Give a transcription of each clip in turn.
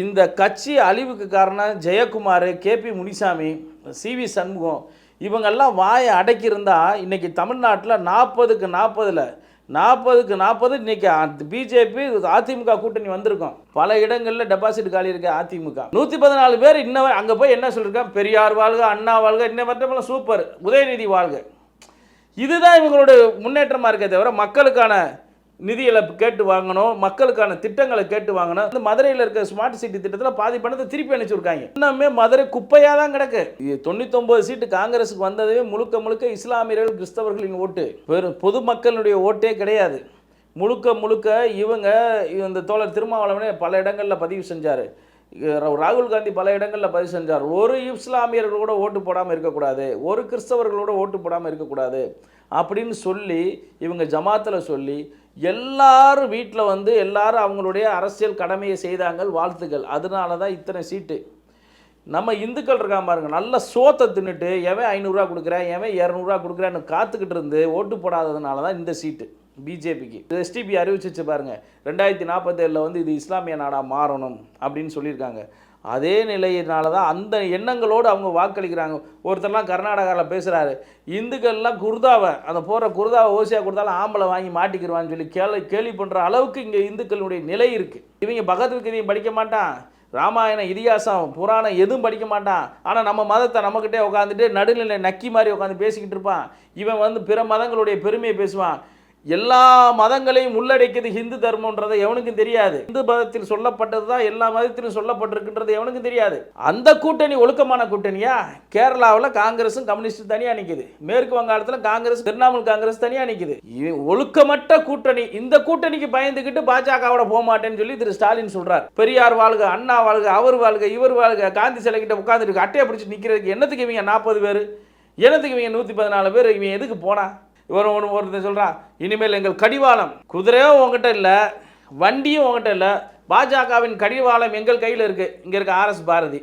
இந்த கட்சி அழிவுக்கு காரணம் Jayakumar K P Munisamy C V Shanmugam. இவங்கெல்லாம் வாயை அடக்கியிருந்தால் இன்றைக்கி தமிழ்நாட்டில் நாற்பதுக்கு நாற்பதில் நாற்பதுக்கு நாற்பது இன்னைக்கு பிஜேபி அதிமுக கூட்டணி வந்திருக்கும். பல இடங்களில் டெபாசிட் காலி இருக்கு அதிமுக. நூற்றி பதினாலு பேர் இன்ன அங்கே போய் என்ன சொல்லியிருக்காங்க பெரியார் வாழ்க அண்ணா வாழ்க இன்ன மட்டும் சூப்பர் உதயநிதி வாழ்க. இதுதான் இவங்களுடைய முன்னேற்றமாக இருக்கே தவிர மக்களுக்கான நிதிகளை கேட்டு வாங்கணும் மக்களுக்கான திட்டங்களை கேட்டு வாங்கணும். இந்த மதுரையில் இருக்க ஸ்மார்ட் சிட்டி திட்டத்தில் பாதி பணத்தை திருப்பி அனுப்பிச்சிருக்காங்க. இன்னுமே மதுரை குப்பையாக தான் கிடக்கு. தொண்ணூத்தொம்பது சீட்டு காங்கிரஸுக்கு வந்ததே முழுக்க முழுக்க இஸ்லாமியர்கள் கிறிஸ்தவர்களின் ஓட்டு. வெறும் பொதுமக்களுடைய ஓட்டே கிடையாது. முழுக்க முழுக்க இவங்க இந்த தோழர் திருமாவளவனே பல இடங்களில் பதிவு செஞ்சார். ராகுல் காந்தி பல இடங்களில் பதிவு செஞ்சார். ஒரு இஸ்லாமியர்கள் கூட ஓட்டு போடாமல் இருக்கக்கூடாது. ஒரு கிறிஸ்தவர்களோட ஓட்டு போடாமல் இருக்கக்கூடாது. அப்படின்னு சொல்லி இவங்க ஜமாத்தில் சொல்லி எல்லாரும் வீட்டில் வந்து எல்லாரும் அவங்களுடைய அரசியல் கடமையை செய்தாங்க வாழ்த்துக்கள் அதனால தான் இத்தனை சீட்டு. நம்ம இந்துக்கள் இருக்கான் பாருங்க நல்ல சோத்தை தின்னுட்டு எவன் ஐநூறுரூவா கொடுக்குறேன் எவன் இரநூறுவா கொடுக்குறேன்னு காத்துக்கிட்டு இருந்து ஓட்டு போடாததுனால தான் இந்த சீட்டு பிஜேபிக்கு. எஸ்டிபி அறிவிச்சிச்சு பாருங்கள் ரெண்டாயிரத்தி நாற்பத்தேழில் வந்து இது இஸ்லாமிய நாடாக மாறணும் அப்படின்னு சொல்லியிருக்காங்க. அதே நிலையினால தான் அந்த எண்ணங்களோடு அவங்க வாக்களிக்கிறாங்க. ஒருத்தர்லாம் கர்நாடகாவில் பேசுகிறாரு இந்துக்கள்லாம் குர்தாவை அந்த போகிற குர்தாவை ஓசியாக கொடுத்தாலும் ஆம்பளை வாங்கி மாட்டிக்கிடுவான்னு சொல்லி கேள்வி கேள்வி பண்ணுற அளவுக்கு இங்கே இந்துக்களுடைய நிலை இருக்குது இவங்க பகவத்கீதையும் படிக்க மாட்டான். ராமாயணம் இதிகாசம் புராணம் எதுவும் படிக்க மாட்டான். ஆனால் நம்ம மதத்தை நம்மக்கிட்டே உட்காந்துட்டு நடுநிலை நக்கி மாதிரி உட்காந்து பேசிக்கிட்டு இருப்பான். இவன் வந்து பிற மதங்களுடைய பெருமையை பேசுவான். எல்லா மதங்களையும் உள்ளடக்கியது ஹிந்து தர்மம்ன்றது எவனுக்கும் தெரியாது. இந்து மதத்தில் சொல்லப்பட்டது தான் எல்லா மதத்திலும் சொல்லப்பட்டிருக்குன்றது எவனுக்கும் தெரியாது. அந்த கூட்டணி ஒழுக்கமான கூட்டணியா? கேரளாவில் காங்கிரஸும் கம்யூனிஸ்டும் தனியாக நிற்குது மேற்கு வங்காளத்தில் காங்கிரஸ் திரிணாமுல் காங்கிரஸ் தனியாக நிற்குது ஒழுக்கமற்ற கூட்டணி. இந்த கூட்டணிக்கு பயந்துக்கிட்டு பாஜகவோட போக மாட்டேன்னு சொல்லி திரு ஸ்டாலின் சொல்றார். பெரியார் வாழ்க அண்ணா வாழ்க அவர் வாழ்க இவர் வாழ்க காந்தி சிலை கிட்ட உட்காந்துருக்கு அட்டையை பிடிச்சி நிற்கிறதுக்கு என்னத்துக்கு இவங்க நாற்பது பேர்? என்னத்துக்கு இவங்க நூற்றி பதினாலு பேர்? இவங்க எதுக்கு போனா? இவர் ஒன்று ஒருத்தர் சொல்கிறான் இனிமேல் எங்கள் கடிவாளம். குதிரையும் உங்ககிட்ட இல்லை வண்டியும் உங்ககிட்ட இல்லை பாஜகவின் கடிவாளம் எங்கள் கையில் இருக்குது இங்கே இருக்க ஆர்எஸ் பாரதி.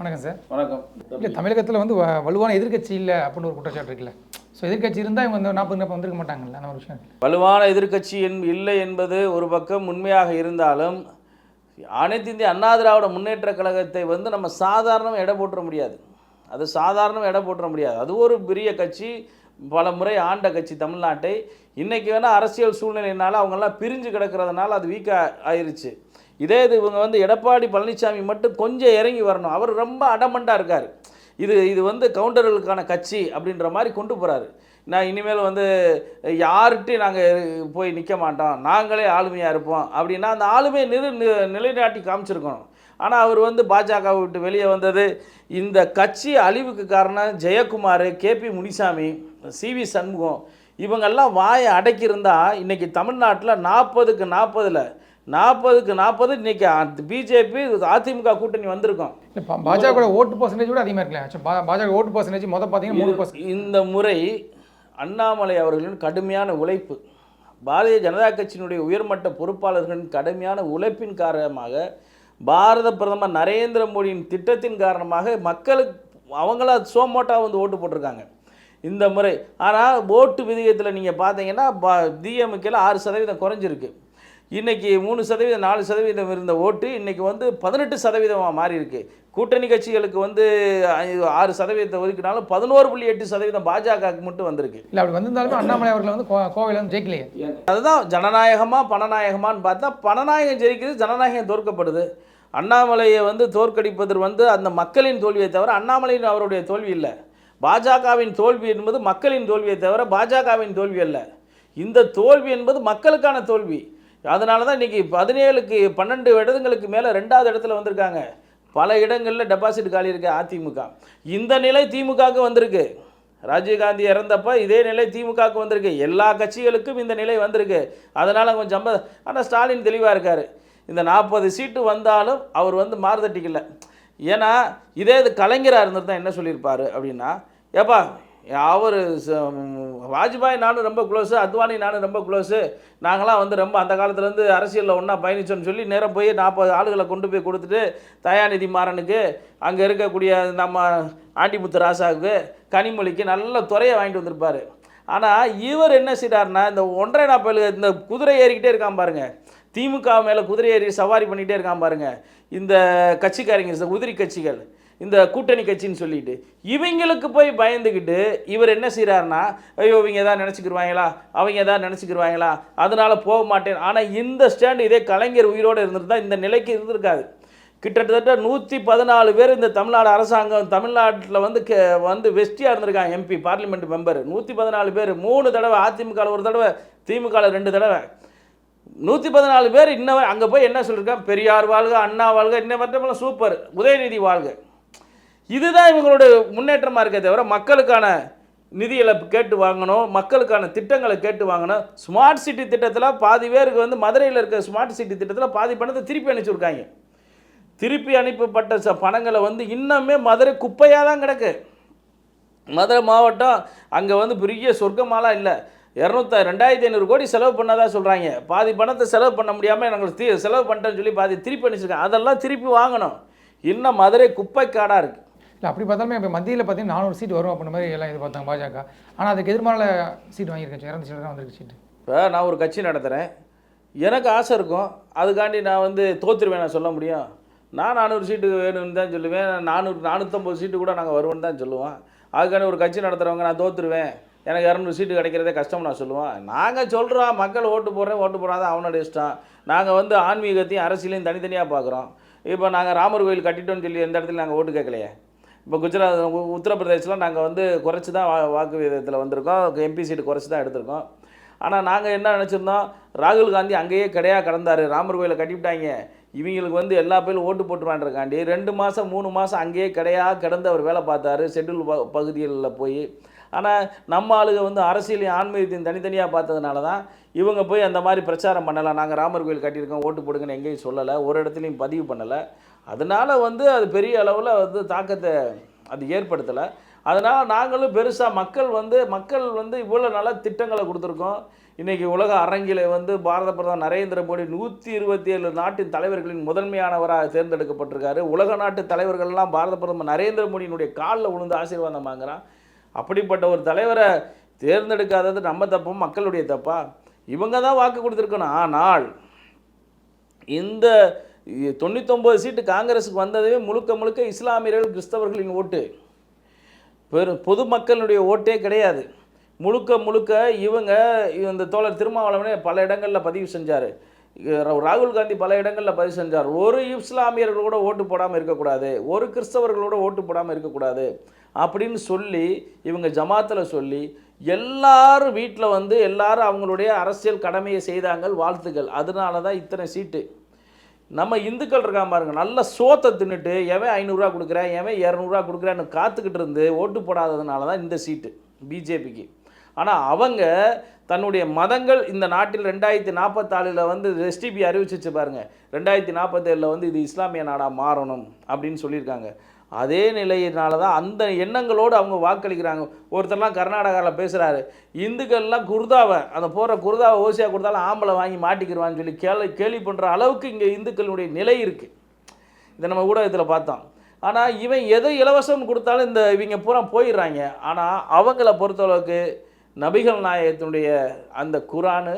வணக்கம் சார். வணக்கம். இல்லை தமிழகத்தில் வந்து வலுவான எதிர்க்கட்சி இல்லை அப்படின்னு ஒரு குற்றச்சாட்டு இருக்குல்ல. ஸோ எதிர்க்கட்சி இருந்தால் இவங்க வந்து நாற்பது நாற்பது வந்திருக்க மாட்டாங்கல்ல அந்த ஒரு விஷயம். வலுவான எதிர்க்கட்சி என் இல்லை என்பது ஒரு பக்கம் உண்மையாக இருந்தாலும் அனைத்து இந்திய அண்ணா திராவிட முன்னேற்ற கழகத்தை வந்து நம்ம சாதாரணமாக எடை போட்டுற முடியாது. அது சாதாரணம் எடை போட்டுற முடியாது. அது ஒரு பெரிய கட்சி பல முறை ஆண்ட கட்சி தமிழ்நாட்டை. இன்றைக்கி வேணால் அரசியல் சூழ்நிலையினால் அவங்கெல்லாம் பிரிஞ்சு கிடக்கிறதுனால அது வீக்காக ஆயிருச்சு. இதே இது இவங்க வந்து எடப்பாடி பழனிசாமி மட்டும் கொஞ்சம் இறங்கி வரணும். அவர் ரொம்ப அடமண்டாக இருக்கார். இது இது வந்து கவுண்டர்களுக்கான கட்சி அப்படின்ற மாதிரி கொண்டு போகிறாரு நான் இனிமேல் வந்து யார்கிட்டையும் நாங்கள் போய் நிற்க மாட்டோம். நாங்களே ஆளுமையாக இருப்போம். அப்படின்னா அந்த ஆளுமையை நிறு நி- நிலைநாட்டி காமிச்சிருக்கணும். ஆனால் அவர் வந்து பாஜக விட்டு வெளியே வந்தது. இந்த கட்சி அழிவுக்கு காரணம் Jayakumar K P Munisamy C V Shanmugam. இவங்கெல்லாம் வாயை அடக்கியிருந்தா இன்னைக்கு தமிழ்நாட்டில் நாற்பதுக்கு நாற்பதில் நாற்பதுக்கு நாற்பது இன்னைக்கு பிஜேபி அதிமுக கூட்டணி வந்திருக்கும். பாஜக ஓட்டு பர்சன்டேஜ் கூட அதிகமாக இருக்குல்ல. பாஜக ஓட்டு பர்சன்டேஜ் மொதல் பார்த்தீங்கன்னா மூணு பர்சன்ட் இந்த முறை அண்ணாமலை அவர்களின் கடுமையான உழைப்பு பாரதிய ஜனதா கட்சியினுடைய உயர்மட்ட பொறுப்பாளர்களின் கடுமையான உழைப்பின் காரணமாக பாரத பிரதமர் நரேந்திர மோடியின் திட்டத்தின் காரணமாக மக்களுக்கு அவங்களா சோமோட்டாக வந்து ஓட்டு போட்டிருக்காங்க. இந்த முறை ஆனால் ஓட்டு விதிகத்தில் நீங்கள் பார்த்தீங்கன்னா பா டிஎம்கேல ஆறு சதவீதம் குறைஞ்சிருக்கு. இன்னைக்கு மூணு சதவீதம் நாலு சதவீதம் இருந்த ஓட்டு இன்னைக்கு வந்து பதினெட்டு சதவீதமாக மாறி இருக்கு கூட்டணி கட்சிகளுக்கு வந்து ஆறு சதவீதத்தை ஒதுக்கினாலும் பதினோரு புள்ளி எட்டு சதவீதம் பாஜகவுக்கு மட்டும் வந்திருக்கு. இல்லை அப்படி வந்திருந்தாலுமே அண்ணாமலை அவர்கள் வந்து கோவையில வந்து ஜெயிக்கலையே. அதுதான் ஜனநாயகமா பணநாயகமான்னு பார்த்தா பணநாயகம் ஜெயிக்குது ஜனநாயகம் தோற்கப்படுது. அண்ணாமலையை வந்து தோற்கடிப்பது வந்து அந்த மக்களின் தோல்வியை தவிர அண்ணாமலையின் அவருடைய தோல்வி இல்லை. பாஜகவின் தோல்வி என்பது மக்களின் தோல்வியை தவிர பாஜகவின் தோல்வி அல்ல. இந்த தோல்வி என்பது மக்களுக்கான தோல்வி. அதனால தான் இன்றைக்கி பதினேழுக்கு பன்னெண்டு இடங்களுக்கு மேலே ரெண்டாவது இடத்துல வந்திருக்காங்க. பல இடங்களில் டெபாசிட் காலி இருக்கு அதிமுக. இந்த நிலை திமுகவுக்கு வந்திருக்கு. ராஜீவ்காந்தி இறந்தப்ப இதே நிலை திமுகவுக்கு வந்திருக்கு. எல்லா கட்சிகளுக்கும் இந்த நிலை வந்திருக்கு. அதனால் கொஞ்சம் ஐம்பது ஆனால் ஸ்டாலின் தெளிவாக இருக்கார். இந்த நாற்பது சீட்டு வந்தாலும் அவர் வந்து மாறுதட்டிக்கல. ஏன்னா இதே இது கலைஞராக இருந்திருந்தால் என்ன சொல்லியிருப்பாரு அப்படின்னா ஏப்பா அவர் வாஜ்பாய் நானும் ரொம்ப க்ளோஸு அத்வானி நானும் ரொம்ப க்ளோஸு நாங்களாம் வந்து ரொம்ப அந்த காலத்துலேருந்து அரசியலில் ஒன்றா பயணிச்சோன்னு சொல்லி நேரம் போய் நாற்பது ஆளுகளை கொண்டு போய் கொடுத்துட்டு தயாநிதி மாறனுக்கு அங்கே இருக்கக்கூடிய நம்ம ஆண்டிமுத்து ராசாவுக்கு கனிமொழிக்கு நல்ல துறையை வாங்கிட்டு வந்திருப்பார். ஆனால் இவர் என்ன செய்றாருன்னா இந்த ஒன்றரை நாற்பது இந்த குதிரை ஏறிக்கிட்டே இருக்கான் பாருங்கள் திமுக மேலே குதிரை ஏறி சவாரி பண்ணிகிட்டே இருக்கான் பாருங்கள் இந்த கட்சிக்காரங்க இந்த உதிரி கட்சிகள். இந்த கூட்டணி கட்சின்னு சொல்லிட்டு இவங்களுக்கு போய் பயந்துக்கிட்டு இவர் என்ன செய்கிறாருன்னா ஐயோ இவங்க எதாவது நினச்சிக்கிருவாங்களா? அவங்க எதாவது நினச்சிக்கிருவாங்களா? அதனால் போக மாட்டேன். ஆனால் இந்த ஸ்டாண்டு இதே கலைஞர் உயிரோடு இருந்திருந்தால் இந்த நிலைக்கு இருந்திருக்காது கிட்டத்தட்ட நூற்றி பதினாலு பேர் இந்த தமிழ்நாடு அரசாங்கம் தமிழ்நாட்டில் வந்து கே வந்து வெஸ்டியாக இருந்திருக்காங்க எம்பி பார்லிமெண்ட் மெம்பர். நூற்றி பதினாலு பேர். மூணு தடவை அதிமுகவில் ஒரு தடவை திமுகவில் ரெண்டு தடவை. நூற்றி பதினாலு பேர் இன்ன அங்கே போய் என்ன சொல்லியிருக்கான் பெரியார் வாழ்க அண்ணா வாழ்க இன்ன மட்டும் சூப்பர். உதயநிதி வாழ்க. இதுதான் இவங்களோட முன்னேற்றமாக இருக்கே தவிர மக்களுக்கான நிதிகளை கேட்டு வாங்கணும் மக்களுக்கான திட்டங்களை கேட்டு வாங்கணும். ஸ்மார்ட் சிட்டி திட்டத்தில் பாதி பேருக்கு வந்து மதுரையில் இருக்க ஸ்மார்ட் சிட்டி திட்டத்தில் பாதி பணத்தை திருப்பி அனுப்பிச்சிருக்காங்க திருப்பி அனுப்பப்பட்ட ச பணங்களை வந்து இன்னுமே மதுரை குப்பையாக தான் கிடக்கு. மதுரை மாவட்டம் அங்கே வந்து பெரிய சொர்க்கமாலாம் இல்லை. இரநூத்த ரெண்டாயிரத்தி ஐநூறு கோடி செலவு பண்ணாதான் சொல்கிறாங்க பாதி பணத்தை செலவு பண்ண முடியாமல் நாங்கள் செலவு பண்ணிட்டேன்னு சொல்லி பாதி திருப்பி அனுப்பிச்சிருக்காங்க. அதெல்லாம் திருப்பி வாங்கணும். இன்னும் மதுரை குப்பைக்காடாக இருக்குது இல்லை அப்படி பார்த்தாலுமே இப்போ மத்தியில் பார்த்தீங்கன்னா நானூறு சீட் வரும் அப்படின்ற மாதிரி எல்லாம் எதிர்பார்த்தாங்க பாஜக. ஆனால் அதுக்கு எதிர்மால சீட் வாங்கியிருக்கேன். இரநூத்தி சீட் தான் வந்திருக்கு சீட்டு இப்போ நான் ஒரு கட்சி நடத்துகிறேன் எனக்கு ஆசை இருக்கும். அதுக்காண்டி நான் வந்து தோத்துருவேன் நான் சொல்ல முடியும். நான் நானூறு சீட்டு வேணும்னு தான் சொல்லுவேன். நானூறு நானூற்றம்பது சீட்டு கூட நாங்கள் வருவோம்னு தான் சொல்லுவோம். அதுக்காண்டி ஒரு கட்சி நடத்துகிறவங்க நான் தோத்துருவேன். எனக்கு இரநூறு சீட்டு கிடைக்கிறதே கஷ்டம் நான் சொல்லுவேன். நாங்கள் சொல்கிறோம் மக்கள் ஓட்டு போடுறேன் ஓட்டு போடாத அவனோட இஷ்டம். நாங்கள் வந்து ஆன்மீகத்தையும் அரசியலையும் தனித்தனியாக பார்க்குறோம். இப்போ நாங்கள் ராமர் கோயில் கட்டிட்டோம்னு சொல்லி எந்த இடத்துல நாங்கள் ஓட்டு கேட்கலையே. இப்போ குஜராத் உ- நாங்கள் வந்து குறைச்சி தான் வா- வாக்கு விகிதத்தில் வந்திருக்கோம். எம்பி சீட்டு குறைச்சி தான் எடுத்திருக்கோம். ஆனால் நாங்கள் என்ன நினச்சிருந்தோம்? ராகுல் காந்தி அங்கேயே கிடையா கடந்தார். ராமர் கோயிலை கட்டிவிட்டாங்க இவங்களுக்கு வந்து எல்லா பேரும் ஓட்டு போட்டுருவான்றக்காண்டி ரெண்டு மாதம் மூணு மாதம் அங்கேயே கிடையா கிடந்து அவர் வேலை பார்த்தாரு ஷெட்யூல் ப பகுதிகளில் போய். ஆனால் நம்ம ஆளுங்க வந்து அரசியலையும் ஆன்மீகத்தையும் தனித்தனியாக பார்த்ததுனால தான் இவங்க போய் அந்த மாதிரி பிரச்சாரம் பண்ணலை. நாங்கள் ராமர் கோயில் கட்டியிருக்கோம் ஓட்டு போடுங்கன்னு எங்கேயும் சொல்லலை. ஒரு இடத்துலையும் பதிவு பண்ணலை. அதனால் வந்து அது பெரிய அளவில் வந்து தாக்கத்தை அது ஏற்படுத்தலை. அதனால் நாங்களும் பெருசாக மக்கள் வந்து மக்கள் வந்து இவ்வளோ நல்ல திட்டங்களை கொடுத்துருக்கோம். இன்றைக்கி உலக அரங்கில் வந்து பாரத பிரதமர் நரேந்திர மோடி நூற்றி இருபத்தி ஏழு நாட்டின் தலைவர்களின் முதன்மையானவராக தேர்ந்தெடுக்கப்பட்டிருக்காரு. உலக நாட்டு தலைவர்கள்லாம் பாரத பிரதமர் நரேந்திர மோடியினுடைய காலில் விழுந்து ஆசீர்வாதம் வாங்குறான். அப்படிப்பட்ட ஒரு தலைவரை தேர்ந்தெடுக்காதது நம்ம தப்பும் மக்களுடைய தப்பா? இவங்க தான் வாக்கு கொடுத்துருக்கணும். ஆனால் இந்த தொண்ணூத்தொம்பது சீட்டு காங்கிரஸுக்கு வந்ததே முழுக்க முழுக்க இஸ்லாமியர்கள் கிறிஸ்தவர்களின் ஓட்டு. பெரு பொதுமக்களுடைய ஓட்டே கிடையாது. முழுக்க முழுக்க இவங்க இந்த தோழர் திருமாவளவனே பல இடங்களில் பதிவு செஞ்சார். ராகுல் காந்தி பல இடங்களில் பதிவு செஞ்சார். ஒரு இஸ்லாமியர்கள் கூட ஓட்டு போடாமல் இருக்கக்கூடாது. ஒரு கிறிஸ்தவர்களோட ஓட்டு போடாமல் இருக்கக்கூடாது அப்படின்னு சொல்லி இவங்க ஜமாத்தில் சொல்லி எல்லாரும் வீட்டில் வந்து எல்லாரும் அவங்களுடைய அரசியல் கடமையை செய்தாங்க வாழ்த்துக்கள் அதனால தான் இத்தனை சீட்டு. நம்ம இந்துக்கள் இருக்கான் பாருங்க நல்ல சோத்தை தின்னுட்டு எவன் ஐநூறுரூவா கொடுக்குறேன் எவன் இரநூறுவா கொடுக்குறேன்னு காத்துக்கிட்டு இருந்து ஓட்டு போடாததுனால தான் இந்த சீட்டு பிஜேபிக்கு. ஆனால் அவங்க தன்னுடைய மதங்கள் இந்த நாட்டில் ரெண்டாயிரத்தி நாற்பத்தாலில் வந்து எஸ்டிபி அறிவிச்சிச்சு பாருங்கள் ரெண்டாயிரத்தி நாற்பத்தேழில் வந்து இது இஸ்லாமிய நாடாக மாறணும் அப்படின்னு சொல்லியிருக்காங்க. அதே நிலையினால தான் அந்த எண்ணங்களோடு அவங்க வாக்களிக்கிறாங்க. ஒருத்தர்லாம் கர்நாடகாவில் பேசுகிறாரு இந்துக்கள்லாம் குர்தாவை அந்த போகிற குர்தாவை ஓசியாக கொடுத்தாலும் ஆம்பளை வாங்கி மாட்டிக்கிடுவான்னு சொல்லி கேள்வி கேள்வி பண்ணுற அளவுக்கு இங்கே இந்துக்களுடைய நிலை இருக்குது இதை நம்ம ஊடகத்தில் பார்த்தோம். ஆனால் இவன் எதை இலவசம் கொடுத்தாலும் இந்த இவங்க பூரா போயிடுறாங்க. ஆனால் அவங்கள பொறுத்தளவுக்கு நபிகள் நாயகத்தினுடைய அந்த குரானு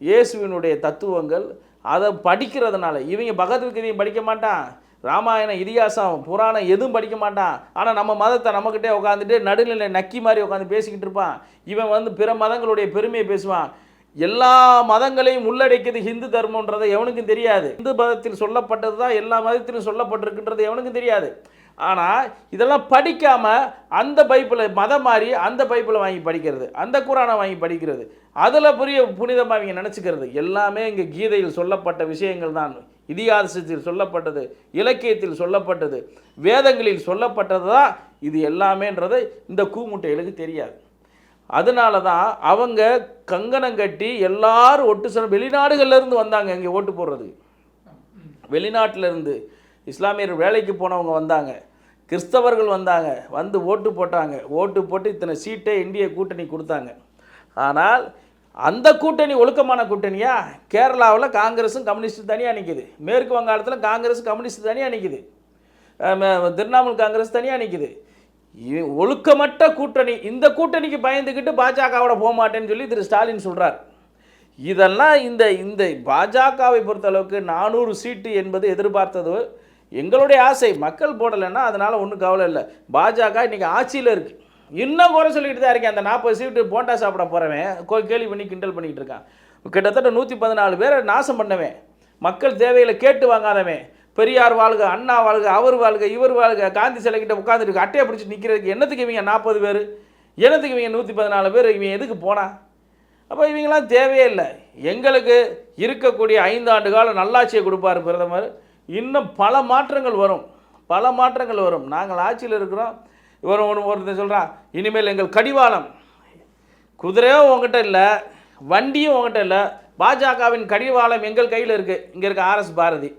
இயேசுவினுடைய தத்துவங்கள் அதை படிக்கிறதுனால இவங்க பகவத்கீதையும் படிக்க மாட்டான். ராமாயணம் இதிகாசம் புராணம் எதுவும் படிக்க மாட்டான். ஆனால் நம்ம மதத்தை நம்மக்கிட்டே உட்காந்துட்டு நடுநிலை நக்கி மாதிரி உட்காந்து பேசிக்கிட்டு இருப்பான். இவன் வந்து பிற மதங்களுடைய பெருமையை பேசுவான். எல்லா மதங்களையும் உள்ளடக்கியது ஹிந்து தர்மம்ன்றது எவனுக்கும் தெரியாது. இந்து மதத்தில் சொல்லப்பட்டது தான் எல்லா மதத்திலும் சொல்லப்பட்டிருக்குன்றது எவனுக்கும் தெரியாது. ஆனால் இதெல்லாம் படிக்காமல் அந்த பைப்பில் மதம் மாறி அந்த பைப்பில் வாங்கி படிக்கிறது அந்த குரானை வாங்கி படிக்கிறது அதில் புரிய புனிதமாக இவங்க நினச்சிக்கிறது எல்லாமே இங்கே கீதையில் சொல்லப்பட்ட விஷயங்கள் தான். இதிகாசத்தில் சொல்லப்பட்டது இலக்கியத்தில் சொல்லப்பட்டது வேதங்களில் சொல்லப்பட்டது? தான் இது எல்லாமேன்றது இந்த கூமுட்டைகளுக்கு தெரியாது. அதனால தான் அவங்க கங்கணம் கட்டி எல்லாரும் ஒட்டு சொல்ல வெளிநாடுகள்லேருந்து வந்தாங்க இங்கே ஓட்டு போடுறது வெளிநாட்டிலேருந்து இஸ்லாமியர் வேலைக்கு போனவங்க வந்தாங்க. கிறிஸ்தவர்கள் வந்தாங்க வந்து ஓட்டு போட்டாங்க. ஓட்டு போட்டு இத்தனை சீட்டை இந்திய கூட்டணி கொடுத்தாங்க. ஆனால் அந்த கூட்டணி ஒழுக்கமான கூட்டணியா? கேரளாவில் காங்கிரஸும் கம்யூனிஸ்ட் தனியாக நிற்கிது மேற்கு வங்காளத்தில் காங்கிரஸ் கம்யூனிஸ்ட் தனியாக நிற்கிது திரிணாமுல் காங்கிரஸ் தனியாக நிற்கிது ஒழுக்கமற்ற கூட்டணி. இந்த கூட்டணிக்கு பயந்துக்கிட்டு பாஜகவோட போக மாட்டேன்னு சொல்லி திரு ஸ்டாலின் சொல்கிறார் இதெல்லாம் இந்த இந்த பாஜகவை பொறுத்தளவுக்கு நானூறு சீட்டு என்பது எதிர்பார்த்தது எங்களுடைய ஆசை. மக்கள் போடலைன்னா அதனால் ஒன்றும் கவலை இல்லை. பாஜக இன்றைக்கி ஆட்சியில் இருக்குது இன்னும் குறை சொல்லிட்டு தான் இருக்கேன். அந்த நாற்பது சீட்டு போண்டா சாப்பிட போகிறவன் கேள்வி பண்ணி கிண்டல் பண்ணிகிட்டு இருக்கான். கிட்டத்தட்ட நூற்றி பதினாலு பேரை நாசம் பண்ணவன். மக்கள் தேவையில் கேட்டு வாங்காதவன். பெரியார் வாழ்க அண்ணா வாழ்க அவர் வாழ்க இவர் வாழ்க காந்தி சிலைக்கிட்ட உட்காந்துருக்கு அட்டையை பிடிச்சி நிற்கிறதுக்கு என்னத்துக்கு இவங்க நாற்பது பேர்? என்னத்துக்கு இவங்க நூற்றி பதினாலு பேர்? இவங்க எதுக்கு போனா? அப்போ இவங்கெல்லாம் தேவையே இல்லை. எங்களுக்கு இருக்கக்கூடிய ஐந்து ஆண்டு கால நல்லாட்சியை கொடுப்பார் பிரதமர். இன்னும் பல மாற்றங்கள் வரும். பல மாற்றங்கள் வரும். நாங்கள் ஆட்சியில் இருக்கிறோம். இவர் ஒன்று ஒருத்தன் சொல்கிறான் இனிமேல் எங்கள் கடிவாளம். குதிரையும் உங்ககிட்ட இல்லை வண்டியும் உங்ககிட்ட இல்லை பாஜகவின் கடிவாளம் எங்கள் கையில் இருக்குது இங்கே இருக்க ஆர்எஸ் பாரதி.